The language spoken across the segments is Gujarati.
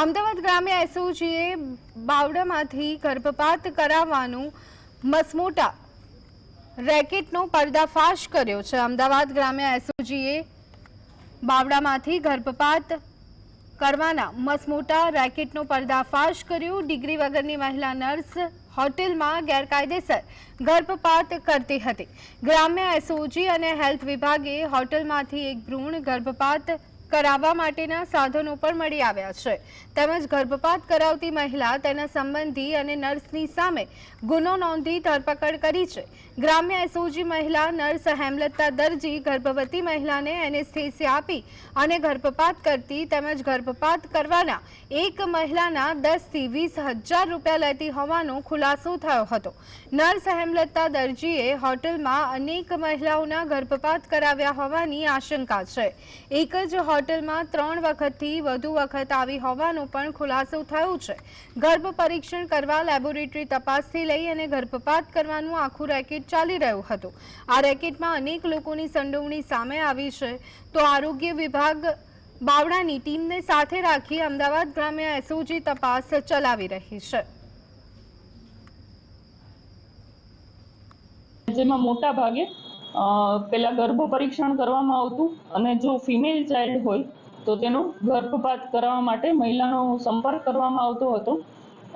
અમદાવાદ ગ્રામ્ય એસઓજીએ બાવડામાંથી ગર્ભપાત કરાવવાનું મસમોટા રેકેટનો પર્દાફાશ કર્યો છે. અમદાવાદ ગ્રામ્ય એસઓજીએ બાવડામાંથી ગર્ભપાત કરવાના મસમોટા રેકેટનો પર્દાફાશ કર્યો. ડિગ્રી વગરની મહિલા નર્સ હોટેલમાં ગેરકાયદેસર ગર્ભપાત કરતી હતી. ગ્રામ્ય એસઓજી અને હેલ્થ વિભાગે હોટલમાંથી એક ભ્રૂણ ગર્ભપાત કરાવવા માટેના સાધનો પણ મળી આવ્યા છે. તેમજ ગર્ભપાત કરાવતી મહિલા તેના સંબંધી અને નર્સની સામે ગુનો નોંધી ધરપકડ કરી છે. ગ્રામ્ય એસઓજી મહિલા નર્સ હેમલતા દરજી ગર્ભવતી મહિલાને એનેસ્થેસિયા આપી અને ગર્ભપાત કરતી તેમજ ગર્ભપાત કરવાના એક મહિલાના દસથી વીસ હજાર રૂપિયા લેતી હોવાનો ખુલાસો થયો હતો. નર્સ હેમલતા દરજીએ હોટલમાં અનેક મહિલાઓના ગર્ભપાત કરાવ્યા હોવાની આશંકા છે. એક જ હોટલમાં ત્રણ વખતથી વધુ વખત આવી હોવાનો પણ ખુલાસો થયો છે. ગર્ભ પરીક્ષણ કરવા લેબોરેટરી તપાસથી લઈ અને ગર્ભપાત કરવાનું આખું રેકેટ ચાલી રહ્યું હતું. આ રેકેટમાં અનેક લોકોની સંડોવણી સામે આવી છે. તો આરોગ્ય વિભાગ બાવડાની ટીમને સાથે રાખી અમદાવાદ ગ્રામ્ય એસઓજી તપાસ ચલાવી રહી છે. જેમાં મોટા ભાગે પેલા ગર્ભ પરીક્ષણ કરવામાં આવતું અને જો ફિમેલ ચાઇલ્ડ હોય તો તેનો ગર્ભપાત કરવા માટે મહિલાનો સંપર્ક કરવામાં આવતો હતો.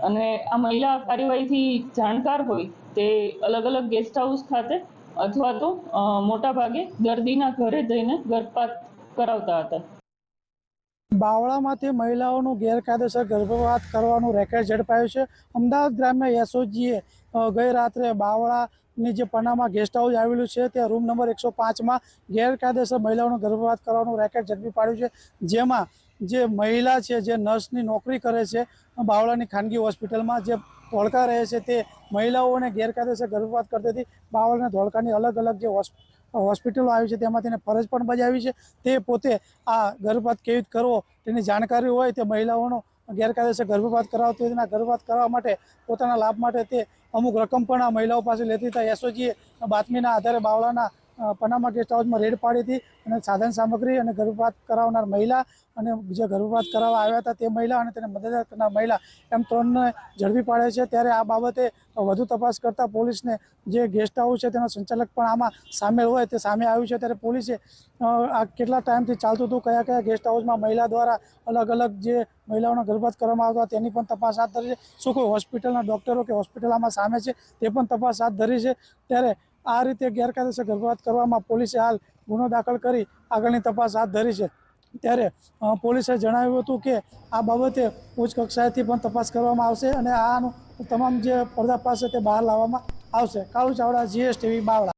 અને આ મહિલા કાર્યવાહીથી જાણકાર હોય તે અલગ અલગ ગેસ્ટ હાઉસ ખાતે અથવા તો મોટાભાગે મોટા ભાગે દર્દીના ઘરે જઈને ગર્ભપાત કરાવતા હતા. બાવળામાંથી મહિલાઓનું ગેરકાયદેસર ગર્ભપાત કરવાનું રેકેટ ઝડપાયું છે. અમદાવાદ ગ્રામ્ય એસઓજીએ ગઈ રાત્રે બાવળાની જે પનામાં ગેસ્ટ હાઉસ આવેલું છે, ત્યાં રૂમ નંબર એકસો પાંચમાં ગેરકાયદેસર મહિલાઓનો ગર્ભપાત કરવાનું રેકેટ ઝડપી પાડ્યું છે. જેમાં જે મહિલા છે, જે નર્સની નોકરી કરે છે, બાવળાની ખાનગી હોસ્પિટલમાં જે ધોળકા રહે છે, તે મહિલાઓને ગેરકાયદેસર ગર્ભપાત કરતી હતી. બાવળ અને ધોળકાની અલગ અલગ જે હોસ્પ, હોસ્પિટલો આવી છે, તેમાં તેને ફરજ પણ બજાવી છે. તે પોતે આ ગર્ભપાત કેવી કરવો તેની જાણકારી હોય તે મહિલાઓનો ગેરકાયદેસર ગર્ભપાત કરાવતી હોય તેના ગર્ભપાત કરાવવા માટે પોતાના લાભ માટે તે અમુક રકમ પણ આ મહિલાઓ પાસે લેતી હતા. એસઓજીએ બાતમીના આધારે બાવળાના પનામા ગેસ્ટ હાઉસમાં રેડ પાડી હતી અને સાધન સામગ્રી અને ગર્ભપાત કરાવનાર મહિલા અને જે ગર્ભપાત કરાવવા આવ્યા હતા તે મહિલા અને તેને મદદ કરનાર મહિલા એમ ત્રણને ઝડપી પાડે છે. ત્યારે આ બાબતે વધુ તપાસ કરતા પોલીસને જે ગેસ્ટ હાઉસ છે તેનો સંચાલક પણ આમાં સામેલ હોય તે સામે આવ્યું છે. ત્યારે પોલીસે આ કેટલા ટાઈમથી ચાલતું હતું, કયા કયા ગેસ્ટ હાઉસમાં મહિલા દ્વારા અલગ અલગ જે મહિલાઓનો ગર્ભપાત કરવામાં આવતો તેની પણ તપાસ હાથ ધરી છે. શું કોઈ હોસ્પિટલના ડૉક્ટરો કે હોસ્પિટલ આમાં સામે છે તે પણ તપાસ હાથ ધરી છે. ત્યારે આ રીતે ગેરકાયદેસર ગર્ભપાત કરવામાં પોલીસે હાલ ગુનો દાખલ કરી આગળની તપાસ હાથ ધરી છે. ત્યારે પોલીસે જણાવ્યું હતું કે આ બાબતે ઉચ્ચ કક્ષાએથી પણ તપાસ કરવામાં આવશે અને આનું તમામ જે પર્દાફાશ છે તે બહાર લાવવામાં આવશે. કાળુ ચાવડા જીએસટીવી, બાવળા.